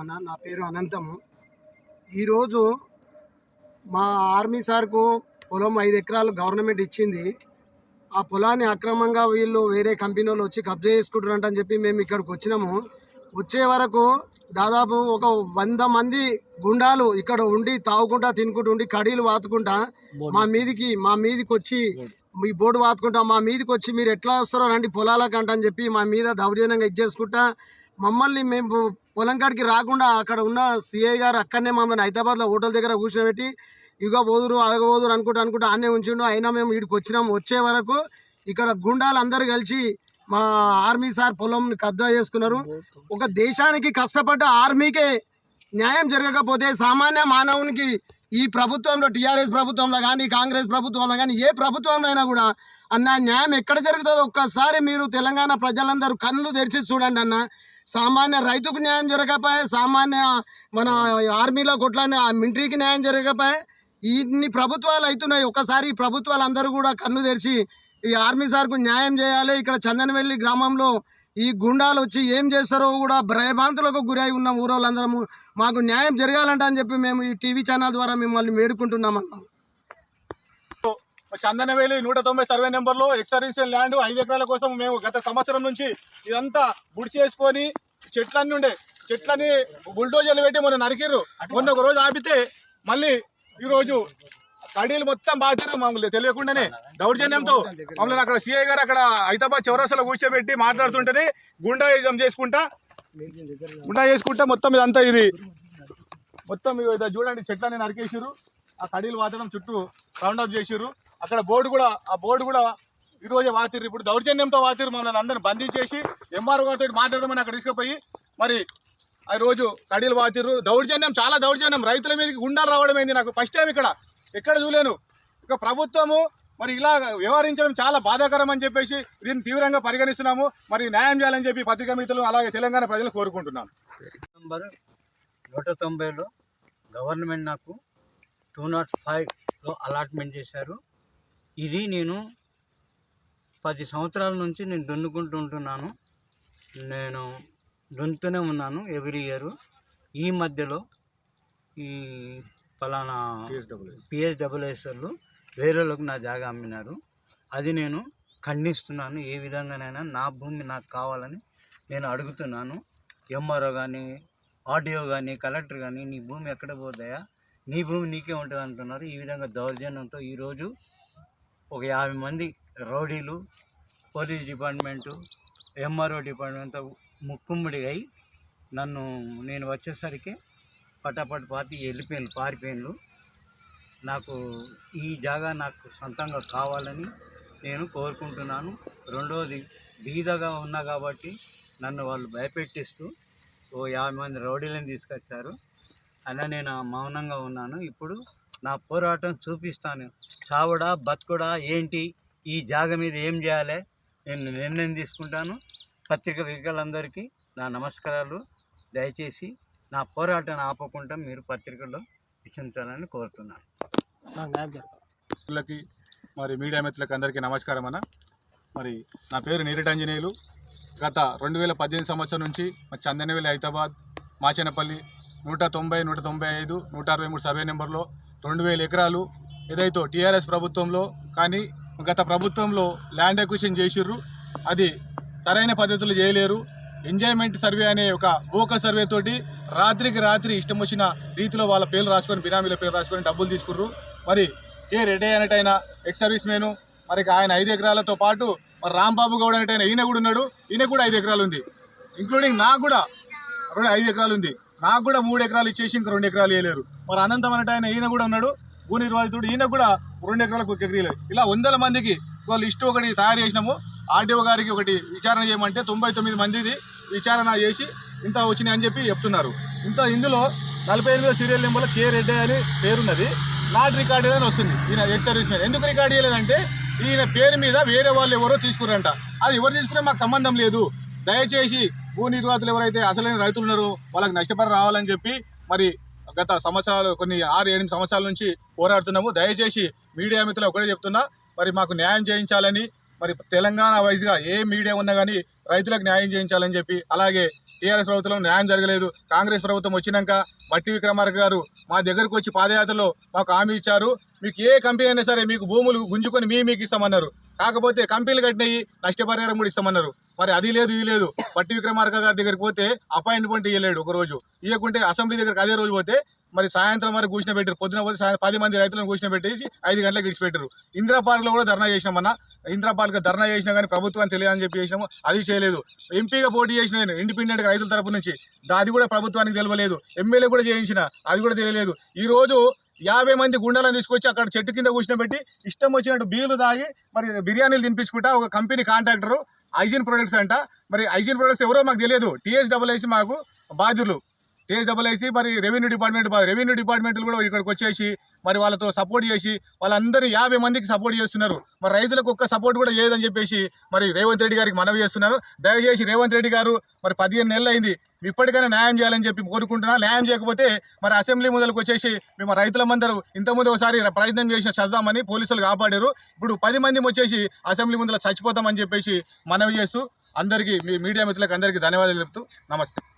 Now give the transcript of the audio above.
అన్న నా పేరు అనంతము. ఈరోజు మా ఆర్మీ సార్కు పొలం ఐదు ఎకరాలు గవర్నమెంట్ ఇచ్చింది. ఆ పొలాన్ని అక్రమంగా వీళ్ళు వేరే కంపెనీ వాళ్ళు వచ్చి కబ్జా చేసుకుంటారంట అని చెప్పి మేము ఇక్కడికి వచ్చినాము. వచ్చే వరకు దాదాపు ఒక వంద మంది గుండాలు ఇక్కడ ఉండి తాగుకుంటా తినుకుంటూ ఉండి కడీలు వాతుకుంటా మా మీదికి మా మీదికి వచ్చి మీ బోర్డు వాతుకుంటా మా మీదికి వచ్చి మీరు ఎట్లా వస్తారో రండి పొలాలకంట అని చెప్పి మా మీద దౌర్జన్యంగా ఇచ్చేసుకుంటా మమ్మల్ని మేము పొలం కాడికి రాకుండా అక్కడ ఉన్న సిఐ గారు అక్కడనే మమ్మల్ని హైదరాబాద్లో హోటల్ దగ్గర కూర్చోబెట్టి ఇక పోదురు అడగబోదురు అనుకుంటూ అనుకుంటా అన్నే ఉంచిండు. అయినా మేము వీడికి వచ్చినాం. వచ్చే వరకు ఇక్కడ గుండాలందరూ కలిసి మా ఆర్మీ సార్ పొలం కబ్జా చేసుకున్నారు. ఒక దేశానికి కష్టపడ్డ ఆర్మీకే న్యాయం జరగకపోతే సామాన్య మానవునికి ఈ ప్రభుత్వంలో టీఆర్ఎస్ ప్రభుత్వంలో కానీ కాంగ్రెస్ ప్రభుత్వంలో కానీ ఏ ప్రభుత్వంలో అయినా కూడా అన్న న్యాయం ఎక్కడ జరుగుతుందో ఒక్కసారి మీరు తెలంగాణ ప్రజలందరూ కళ్ళు తెరిచి చూడండి అన్న. సామాన్య రైతుకు న్యాయం జరగకపోయే సామాన్య మన ఆర్మీలో కొట్లాడిన ఆ మిలిటరీకి న్యాయం జరగకపోయే ఇన్ని ప్రభుత్వాలు అవుతున్నాయి. ఒక్కసారి ఈ ప్రభుత్వాలు అందరూ కూడా కన్ను తెరిచి ఈ ఆర్మీ సార్కు న్యాయం చేయాలి. ఇక్కడ చందనవెల్లి గ్రామంలో ఈ గుండాలు వచ్చి ఏం చేస్తారో కూడా భయభ్రాంతులకు గురై ఉన్న ఊరోళ్ళందరము మాకు న్యాయం జరగాలంట అని చెప్పి మేము ఈ టీవీ ఛానల్ ద్వారా మిమ్మల్ని వేడుకుంటున్నామన్నాం. చందనవేలి నూట తొంభై సర్వే నెంబర్లో ఎక్సర్విషన్ ల్యాండ్ ఐదు ఎకరాల కోసం మేము గత సంవత్సరం నుంచి ఇదంతా బుడి చేసుకొని చెట్లన్నీ ఉండే చెట్లని బుల్డోజర్లు పెట్టి మొన్న నరికిర్రు. మొన్న ఒక రోజు ఆపితే మళ్ళీ ఈరోజు కడీలు మొత్తం బాధ్యత మమ్మల్ని తెలియకుండానే దౌర్జన్యంతో మమ్మల్ని అక్కడ సిఐ గారు అక్కడ హైదరాబాద్ చౌరసలో కూర్చోబెట్టి మాట్లాడుతుంటేనే గుండాయిజం చేసుకుంటా గుండా చేసుకుంటా మొత్తం ఇదంతా ఇది. మొత్తం ఇది చూడండి చెట్లని నరికేసిర్రు. ఆ కడీలు వాతడం చుట్టూ రౌండ్ అప్ చేసిర్రు. అక్కడ బోర్డు కూడా ఆ బోర్డు కూడా ఈరోజు వాతిరు వాతిర్రు. ఇప్పుడు దౌర్జన్యంతో వాతిరు మమ్మల్ని అందరిని బంధించేసి ఎంఆర్ఓ గారితో మాట్లాడదామని అక్కడ తీసుకుపోయి మరి ఆ రోజు కడీలు వాతిర్రు. దౌర్జన్యం చాలా దౌర్జన్యం. రైతుల మీదకి గుండాలు రావడం అయింది నాకు? ఫస్ట్ టైం ఇక్కడ. ఎక్కడ చూలేను ఇక ప్రభుత్వము మరి ఇలా వ్యవహరించడం చాలా బాధాకరం అని చెప్పేసి దీన్ని తీవ్రంగా పరిగణిస్తున్నాము. మరి న్యాయం చేయాలని చెప్పి పత్రికా మిత్రులు అలాగే తెలంగాణ ప్రజలు కోరుకుంటున్నాను. నంబర్ నూట తొంభైలో గవర్నమెంట్ నాకు టూ నాట్ ఫైవ్లో అలాట్మెంట్ చేశారు. ఇది నేను పది సంవత్సరాల నుంచి నేను దున్నుకుంటూ ఉంటున్నాను. నేను దున్నుతూనే ఉన్నాను ఎవ్రీ ఇయర్ ఈ మధ్యలో ఈ ఫలానా పిహెచ్డబ్ల్యూఎస్ఎల్ వేరే వాళ్ళకు నా జాగా అమ్మినారు. అది నేను ఖండిస్తున్నాను. ఏ విధంగానైనా నా భూమి నాకు కావాలని నేను అడుగుతున్నాను. ఎంఆర్ఓ కానీ ఆర్డీఓ కానీ కలెక్టర్ కానీ నీ భూమి ఎక్కడ పోతాయా? నీ భూమి నీకే ఉంటుంది అంటున్నారు ఈ విధంగా దౌర్జన్యంతో ఈరోజు ఒక యాభై మంది రౌడీలు పోలీస్ డిపార్ట్మెంటు ఎంఆర్ఓ డిపార్ట్మెంట్తో ముక్కుమ్మడి అయి నన్ను నేను వచ్చేసరికి పటాపట్ పాతి వెళ్ళిపోయాను పారిపోయాను నాకు ఈ జాగా నాకు సొంతంగా కావాలని నేను కోరుకుంటున్నాను. రెండవది బీదగా ఉన్నా కాబట్టి నన్ను వాళ్ళు భయపెట్టిస్తూ ఓ యాభై మంది రౌడీలను తీసుకొచ్చారు. అలా నేను మౌనంగా ఉన్నాను. ఇప్పుడు నా పోరాటం చూపిస్తాను. చావడా బతుకుడా ఏంటి? ఈ జాగ మీద ఏం చేయాలి? నేను నిర్ణయం తీసుకుంటాను. పత్రిక వికలందరికీ నా నమస్కారాలు. దయచేసి నా పోరాటాన్ని ఆపకుండా మీరు పత్రికల్లో ఇచ్చించాలని కోరుతున్నాను. మిత్రులకి మరి మీడియా మిత్రులకి అందరికీ నమస్కారం అన్న. మరి నా పేరు నీరటాంజనేయులు గత రెండు వేల పద్దెనిమిది సంవత్సరం నుంచి మరి చందనవేలి హైదరాబాద్ మాచేనపల్లి నూట తొంభై నూట తొంభై ఐదు నూట అరవై మూడు సర్వే నెంబర్లో రెండు వేల ఎకరాలు ఏదైతే టీఆర్ఎస్ ప్రభుత్వంలో కానీ గత ప్రభుత్వంలో ల్యాండ్ అక్విజిషన్ చేసిర్రు అది సరైన పద్ధతులు చేయలేరు. ఎంజాయ్మెంట్ సర్వే అనే ఒక బోక సర్వే తోటి రాత్రికి రాత్రి ఇష్టం వచ్చిన రీతిలో వాళ్ళ పేర్లు రాసుకొని బినామీల పేరు రాసుకొని డబ్బులు తీసుకుర్రు. మరి కే రెడ్డి అనేటైన ఎక్స్ సర్వీస్ మేను మరి ఆయన ఐదు ఎకరాలతో పాటు మరి రాంబాబు గౌడ్ అనేటైన ఈయన కూడా ఉన్నాడు. ఈయన కూడా ఐదు ఎకరాలు ఉంది. ఇంక్లూడింగ్ నాకు కూడా రెండు ఐదు ఎకరాలు ఉంది. నాకు కూడా మూడు ఎకరాలు ఇచ్చేసి ఇంకా రెండు ఎకరాలు వేయలేరు మరి అనంతం ఆయన ఈయన కూడా ఉన్నాడు భూ నిర్వాహితుడు ఈయన కూడా రెండు ఎకరాలకు ఒక ఎకరీ ఇలా వందల మందికి వాళ్ళు లిస్టు ఒకటి తయారు చేసినాము. ఆర్డీఓ గారికి ఒకటి విచారణ చేయమంటే తొంభై తొమ్మిది మందిది విచారణ చేసి ఇంత వచ్చినాయి అని చెప్పి చెప్తున్నారు. ఇంత ఇందులో నలభై ఎనిమిదో సీరియల్ నెంబర్లో కే రెడ్డి అని పేరున్నది. నాట్ రికార్డ్ అని వస్తుంది ఈయన ఎక్స్ సర్వీస్ మ్యాన్. ఎందుకు రికార్డ్ చేయలేదంటే ఈయన పేరు మీద వేరే వాళ్ళు ఎవరో తీసుకురంట అది ఎవరు తీసుకున్నా మాకు సంబంధం లేదు. దయచేసి భూ నిర్వాహకులు ఎవరైతే అసలైన రైతులు ఉన్నారో వాళ్ళకి నష్టపరి రావాలని చెప్పి మరి గత సంవత్సరాలు కొన్ని ఆరు ఎనిమిది సంవత్సరాల నుంచి పోరాడుతున్నాము. దయచేసి మీడియా మిత్రులు ఒకటే చెప్తున్నా మరి మాకు న్యాయం చేయించాలని మరి తెలంగాణ వైజ్గా ఏ మీడియా ఉన్నా కానీ రైతులకు న్యాయం చేయించాలని చెప్పి అలాగే టీఆర్ఎస్ ప్రభుత్వం న్యాయం జరగలేదు. కాంగ్రెస్ ప్రభుత్వం వచ్చినాక మట్టి విక్రమార్క గారు మా దగ్గరకు వచ్చి పాదయాత్రలో మాకు హామీ ఇచ్చారు. మీకు ఏ కంపెనీ అయినా సరే మీకు భూములు గుంజుకొని మీ మీకు ఇస్తామన్నారు. కాకపోతే కంపెనీలు కట్టినవి నష్టపరిహారం కూడా ఇస్తామన్నారు. మరి అది లేదు ఇది లేదు. పట్టి విక్రమార్క గారి దగ్గరికి పోతే అపాయింట్మెంట్ ఇవ్వలేడు ఒక రోజు ఇవ్వకుంటే అసెంబ్లీ దగ్గరికి అదే రోజు పోతే మరి సాయంత్రం వరకు కూర్చుని పెట్టారు పొద్దున పోతే సాయంత్రం పది మంది రైతులను కూర్చుని పెట్టేసి ఐదు గంటలకు విడిచిపెట్టారు ఇందిరా పార్క్లో కూడా ధర్నా చేసినామన్నా ఇందిరా పార్క్ ధర్నా చేసినా కానీ ప్రభుత్వాన్ని తెలియదని చెప్పి చేసినాము. అది చేయలేదు. ఎంపీగా పోటీ చేసిన నేను ఇండిపెండెంట్ రైతుల తరపు నుంచి. అది కూడా ప్రభుత్వానికి తెలియలేదు. ఎమ్మెల్యే కూడా చేయించిన అది కూడా తెలియలేదు. ఈ రోజు యాభై మంది గుండాలను తీసుకొచ్చి అక్కడ చెట్టు కింద కూర్చోబెట్టి ఇష్టం వచ్చినట్టు బీలు తాగి మరి బిర్యానీలు తినిపించుకుంటా ఒక కంపెనీ కాంట్రాక్టరు ఐజిన్ ప్రొడక్ట్స్ అంట. మరి ఐజిన్ ప్రొడక్ట్స్ ఎవరో మాకు తెలియదు. టీఎస్ డబుల్ మాకు బాధ్యులు. టీఎస్ మరి రెవెన్యూ డిపార్ట్మెంట్ రెవెన్యూ డిపార్ట్మెంట్లు కూడా ఇక్కడికి వచ్చేసి మరి వాళ్ళతో సపోర్ట్ చేసి వాళ్ళందరూ యాభై మందికి సపోర్ట్ చేస్తున్నారు. మరి రైతులకు ఒక్క సపోర్ట్ కూడా లేదని చెప్పేసి మరి రేవంత్ రెడ్డి గారికి మనవి చేస్తున్నారు. దయచేసి రేవంత్ రెడ్డి గారు మరి పదిహేను నెలలు అయింది ఇప్పటికైనా న్యాయం చేయాలని చెప్పి కోరుకుంటున్నా. న్యాయం చేయకపోతే మరి అసెంబ్లీ ముందరకు వచ్చేసి మేము రైతులమందరూ ఇంతకుముందు ఒకసారి ప్రయత్నం చేసిన చస్తామని పోలీసులు కాపాడారు. ఇప్పుడు పది మంది వచ్చేసి అసెంబ్లీ ముందర చచ్చిపోతామని చెప్పేసి మనవి చేస్తూ అందరికీ మీ మీడియా మిత్రులకు అందరికీ ధన్యవాదాలు చెప్తూ నమస్తే.